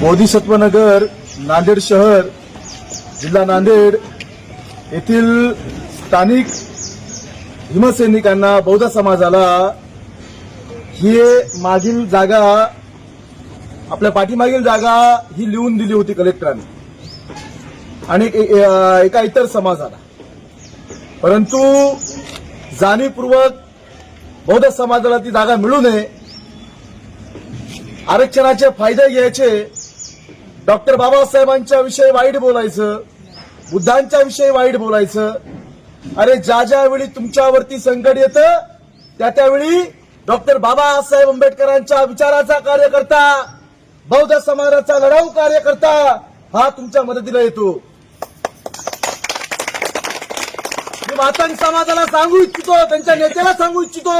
बोधिसत्वनगर नांदेड शहर जिल्हा नांदेड येथील स्थानिक हिमसैनिकांना बौद्ध समाजाला ही मागील जागा आपल्या पाठीमागील जागा ही लिहून दिली होती कलेक्टरांनी. आणि एका इतर समाजाला. परंतु जाणीवपूर्वक बौद्ध समाजाला ती जागा मिळू नये. आरक्षणाचे फायदे घ्यायचे. डॉक्टर बाबासाहेबांच्या विषयी वाईट बोलायचं. बुद्धांच्या विषयी वाईट बोलायचं. अरे ज्या ज्यावेळी तुमच्यावरती संकट येतं त्या त्यावेळी डॉक्टर बाबासाहेब आंबेडकरांच्या विचाराचा कार्यकर्ता बौद्ध समाजाचा लढाऊ कार्यकर्ता हा तुमच्या मदतीला येतो मी मातंग समाजाला सांगू इच्छितो त्यांच्या नेत्याला सांगू इच्छितो.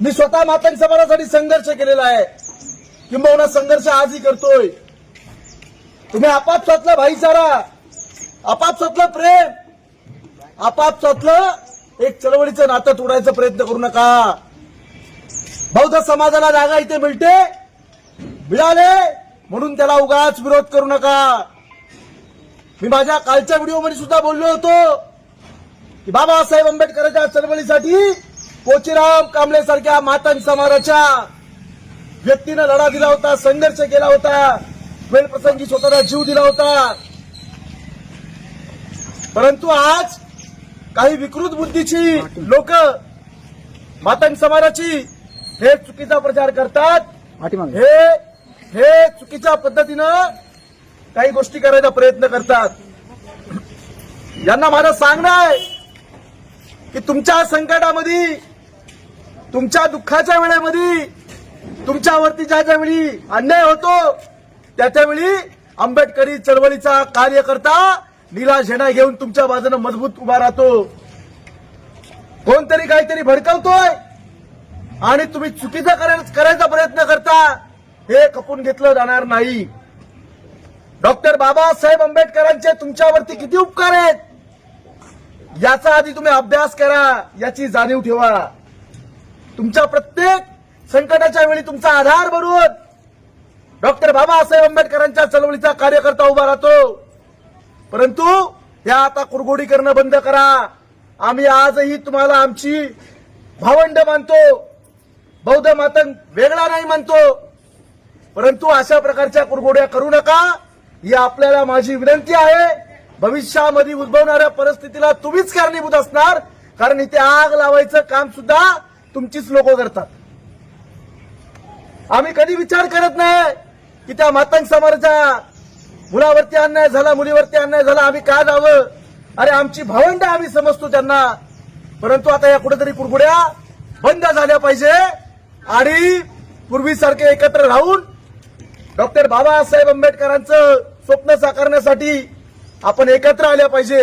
मी स्वतः मातंग समाजासाठी संघर्ष केलेला आहे. किंबहुना संघर्ष आजही करतोय. तुम्ही आपापसातला भाईचारा आपापसातलं प्रेम. आपापसातलं एक चळवळीचं नातं तोडायचा प्रयत्न करू नका. बौद्ध समाजाला जागा इथे मिळते मिळाले म्हणून त्याला उगाच विरोध करू नका. मी माझ्या कालच्या व्हिडिओमध्ये सुद्धा बोललो होतो. की बाबासाहेब आंबेडकरांच्या चळवळीसाठी कोचीराम कांबळे सारख्या मातंग समाजाच्या व्यक्तीनं लढा दिला होता संघर्ष केला होता वेळ प्रसंगी स्वतःचा जीव दिला होता. परंतु आज काही विकृत बुद्धीची लोक मातंग समाजाची हे चुकीचा प्रचार करतात. हे हे चुकीच्या पद्धतीनं काही गोष्टी करायचा प्रयत्न करतात. यांना माझं सांगणं आहे. की तुमच्या संकटामध्ये तुमच्या दुःखाच्या वेळेमध्ये तुमच्यावरती ज्या ज्या वेळी अन्याय होतो त्याच्यावेळी आंबेडकरी चळवळीचा कार्यकर्ता नीला झेंडा घेऊन तुमच्या बाजूने मजबूत उभा राहतो. कोणतरी काहीतरी भडकवतोय आणि तुम्ही चुकीचा करायचा प्रयत्न करता हे खपून घेतलं जाणार नाही. डॉक्टर बाबासाहेब आंबेडकरांचे तुमच्यावरती किती उपकार आहेत? याचा आधी तुम्ही अभ्यास करा याची जाणीव ठेवा. तुमच्या प्रत्येक संकटाच्या वेळी तुमचा आधार बनवून डॉक्टर बाबासाहेब आंबेडकरांच्या चळवळीचा कार्यकर्ता उभा राहतो. परंतु या आता कुरगोडी करणं बंद करा. आम्ही आजही तुम्हाला आमची भावंड मानतो. बौद्ध मातंग वेगळा नाही मानतो. परंतु अशा प्रकारच्या कुरगोड्या करू नका. ही आपल्याला माझी विनंती आहे. भविष्यामध्ये उद्भवणाऱ्या परिस्थितीला तुम्हीच कारणीभूत असणार. कारण इथे आग लावायचं काम सुद्धा तुमचीच लोक करतात. आम्ही कधी विचार करत नाही की त्या मातंग समाजाच्या मुलावरती अन्याय झाला मुलीवरती अन्याय झाला आम्ही काय जावं? अरे आमची भावंड आम्ही समजतो त्यांना. परंतु आता या कुठेतरी कुरबुड्या बंद झाल्या पाहिजे. आणि पूर्वीसारखे एकत्र राहून डॉक्टर बाबासाहेब आंबेडकरांचं स्वप्न साकारण्यासाठी आपण एकत्र आल्या पाहिजे.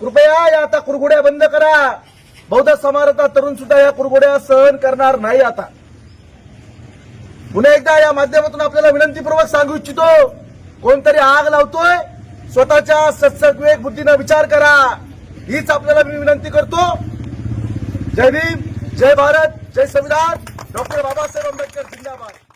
कृपया या आता कुरगुड्या बंद करा. बौद्ध समाजाचा तरुण सुद्धा या कुरगुड्या सहन करणार नाही आता. पुन्हा एकदा या माध्यमातून आपल्याला विनंतीपूर्वक सांगू इच्छितो कोणतरी आग लावतोय स्वतःच्या सत्सविवेक बुद्धीनं विचार करा. हीच आपल्याला मी विनंती करतो. जय भीम जय भारत जय संविधान. डॉक्टर बाबासाहेब आंबेडकर जिंदाबाद.